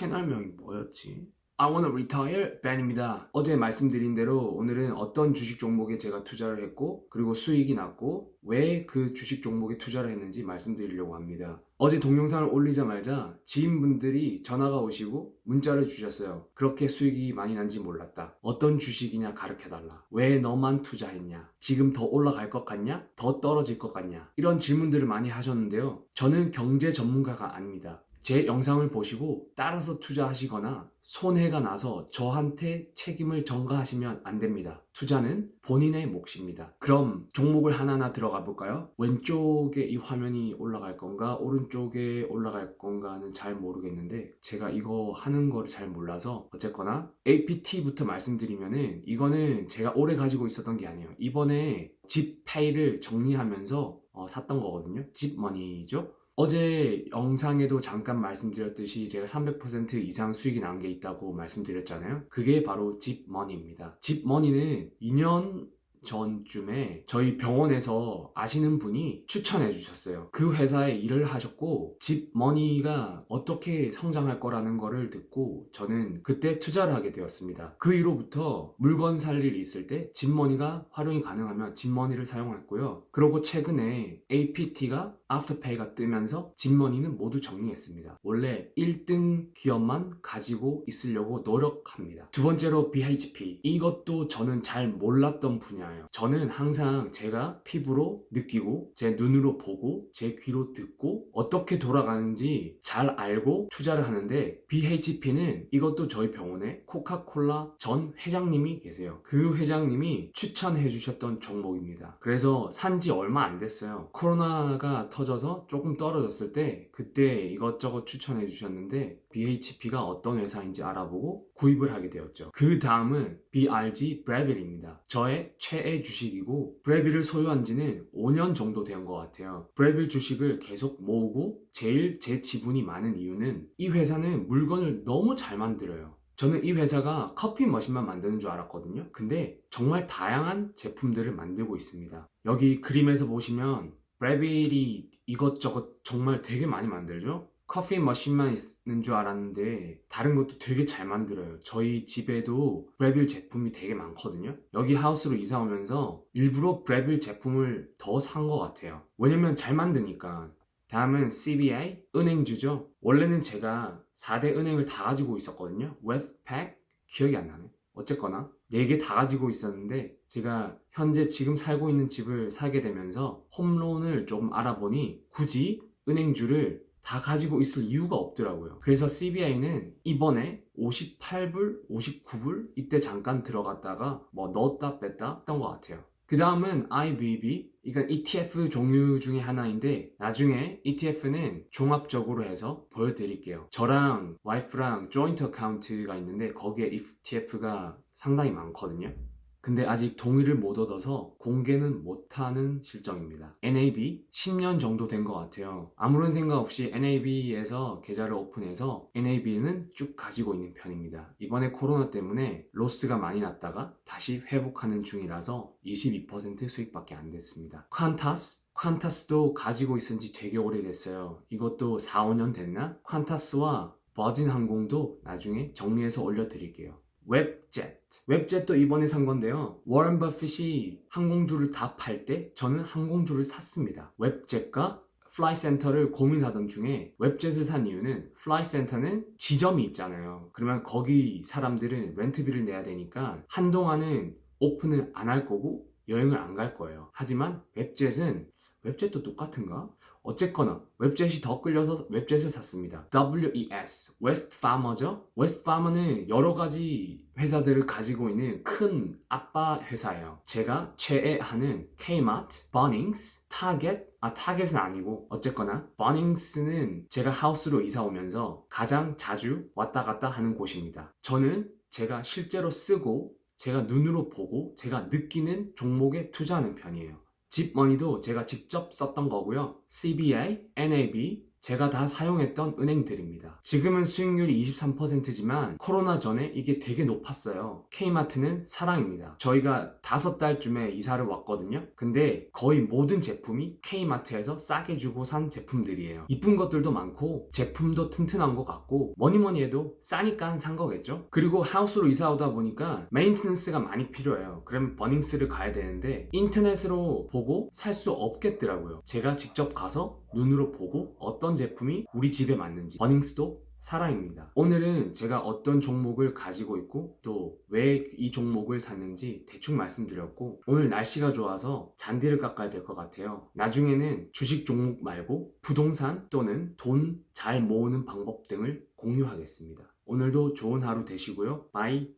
채널명이 뭐였지? I wanna retire Ben입니다. 어제 말씀드린 대로 오늘은 어떤 주식 종목에 제가 투자를 했고 그리고 수익이 났고 왜 그 주식 종목에 투자를 했는지 말씀드리려고 합니다. 어제 동영상을 올리자마자 지인분들이 전화가 오시고 문자를 주셨어요. 그렇게 수익이 많이 난지 몰랐다. 어떤 주식이냐 가르쳐달라. 왜 너만 투자했냐? 지금 더 올라갈 것 같냐? 더 떨어질 것 같냐? 이런 질문들을 많이 하셨는데요. 저는 경제 전문가가 아닙니다. 제 영상을 보시고 따라서 투자하시거나 손해가 나서 저한테 책임을 전가하시면 안 됩니다. 투자는 본인의 몫입니다. 그럼 종목을 하나하나 들어가 볼까요? 왼쪽에 이 화면이 올라갈 건가 오른쪽에 올라갈 건가는 잘 모르겠는데 제가 이거 하는 거를 잘 몰라서 어쨌거나 APT부터 말씀드리면은 이거는 제가 오래 가지고 있었던 게 아니에요. 이번에 집페이를 정리하면서 어, 샀던 거거든요. 집 머니죠. 어제 영상에도 잠깐 말씀드렸듯이 제가 300% 이상 수익이 난 게 있다고 말씀드렸잖아요. 그게 바로 집머니입니다. 집머니는 2년 전쯤에 저희 병원에서 아시는 분이 추천해 주셨어요. 그 회사에 일을 하셨고 집 머니가 어떻게 성장할 거라는 거를 듣고 저는 그때 투자를 하게 되었습니다. 그 이후로부터 물건 살 일이 있을 때 집 머니가 활용이 가능하면 집 머니를 사용했고요. 그리고 최근에 APT가 아프터페이가 뜨면서 집머니는 모두 정리했습니다. 원래 1등 기업만 가지고 있으려고 노력합니다. 두 번째로 BHP. 이것도 저는 잘 몰랐던 분야 예요. 저는 항상 제가 피부로 느끼고 제 눈으로 보고 제 귀로 듣고 어떻게 돌아가는지 잘 알고 투자를 하는데 BHP는 이것도 저희 병원에 코카콜라 전 회장님이 계세요. 그 회장님이 추천해 주셨던 종목입니다. 그래서 산 지 얼마 안 됐어요. 코로나가 터져서 조금 떨어졌을 때 그때 이것저것 추천해 주셨는데 BHP가 어떤 회사인지 알아보고 구입을 하게 되었죠. 그 다음은 BRG 브레빌입니다. 저의 최애 주식이고 브레빌을 소유한 지는 5년 정도 된 것 같아요. 브레빌 주식을 계속 모으고 제일 제 지분이 많은 이유는 이 회사는 물건을 너무 잘 만들어요. 저는 이 회사가 커피 머신만 만드는 줄 알았거든요. 근데 정말 다양한 제품들을 만들고 있습니다. 여기 그림에서 보시면 브레빌이 이것저것 정말 되게 많이 만들죠? 커피 머신만 있는 줄 알았는데 다른 것도 되게 잘 만들어요. 저희 집에도 브레빌 제품이 되게 많거든요. 여기 하우스로 이사 오면서 일부러 브레빌 제품을 더 산 것 같아요. 왜냐면 잘 만드니까. 다음은 CBA 은행주죠. 원래는 제가 4대 은행을 다 가지고 있었거든요. 웨스트팩 기억이 안 나네. 어쨌거나 4개 다 가지고 있었는데 제가 현재 지금 살고 있는 집을 사게 되면서 홈론을 조금 알아보니 굳이 은행주를 다 가지고 있을 이유가 없더라고요. 그래서 CBI는 이번에 58불, 59불 이때 잠깐 들어갔다가 뭐 넣었다 뺐다 했던 것 같아요. 그 다음은 IBB 이건 ETF 종류 중에 하나인데 나중에 ETF는 종합적으로 해서 보여드릴게요. 저랑 와이프랑 조인트 어카운트가 있는데 거기에 ETF가 상당히 많거든요. 근데 아직 동의를 못 얻어서 공개는 못하는 실정입니다. NAB 10년 정도 된 것 같아요. 아무런 생각 없이 NAB에서 계좌를 오픈해서 NAB는 쭉 가지고 있는 편입니다. 이번에 코로나 때문에 로스가 많이 났다가 다시 회복하는 중이라서 22% 수익밖에 안 됐습니다. 퀀타스 퀀타스도 가지고 있은 지 되게 오래됐어요. 이것도 4, 5년 됐나? 퀀타스와 버진 항공도 나중에 정리해서 올려드릴게요. 웹젯. 웹젯도 이번에 산 건데요. 워런 버핏이 항공주를 다 팔 때 저는 항공주를 샀습니다. 웹젯과 플라이 센터를 고민하던 중에 웹젯을 산 이유는 플라이 센터는 지점이 있잖아요. 그러면 거기 사람들은 렌트비를 내야 되니까 한동안은 오픈을 안 할 거고 여행을 안 갈 거예요. 하지만 웹젯은 웹젯도 똑같은가? 어쨌거나 웹젯이 더 끌려서 웹젯을 샀습니다. WES 웨스트 파머죠. 웨스트 파머는 여러 가지 회사들을 가지고 있는 큰 아빠 회사예요. 제가 최애하는 Kmart, 버닝스, 타겟 아 타겟은 아니고 어쨌거나 버닝스는 제가 하우스로 이사 오면서 가장 자주 왔다 갔다 하는 곳입니다. 저는 제가 실제로 쓰고 제가 눈으로 보고 제가 느끼는 종목에 투자하는 편이에요. 집머니도 제가 직접 썼던 거고요. CBA, NAB, 제가 다 사용했던 은행들입니다. 지금은 수익률이 23%지만 코로나 전에 이게 되게 높았어요. K마트는 사랑입니다. 저희가 다섯 달쯤에 이사를 왔거든요. 근데 거의 모든 제품이 K마트에서 싸게 주고 산 제품들이에요. 이쁜 것들도 많고 제품도 튼튼한 것 같고 뭐니 뭐니 해도 싸니까 산 거겠죠? 그리고 하우스로 이사 오다 보니까 메인테넌스가 많이 필요해요. 그럼 버닝스를 가야 되는데 인터넷으로 보고 살 수 없겠더라고요. 제가 직접 가서 눈으로 보고 어떤 제품이 우리 집에 맞는지 버닝스도 사랑입니다. 오늘은 제가 어떤 종목을 가지고 있고 또 왜 이 종목을 샀는지 대충 말씀드렸고 오늘 날씨가 좋아서 잔디를 깎아야 될 것 같아요. 나중에는 주식 종목 말고 부동산 또는 돈 잘 모으는 방법 등을 공유하겠습니다. 오늘도 좋은 하루 되시고요. 바이.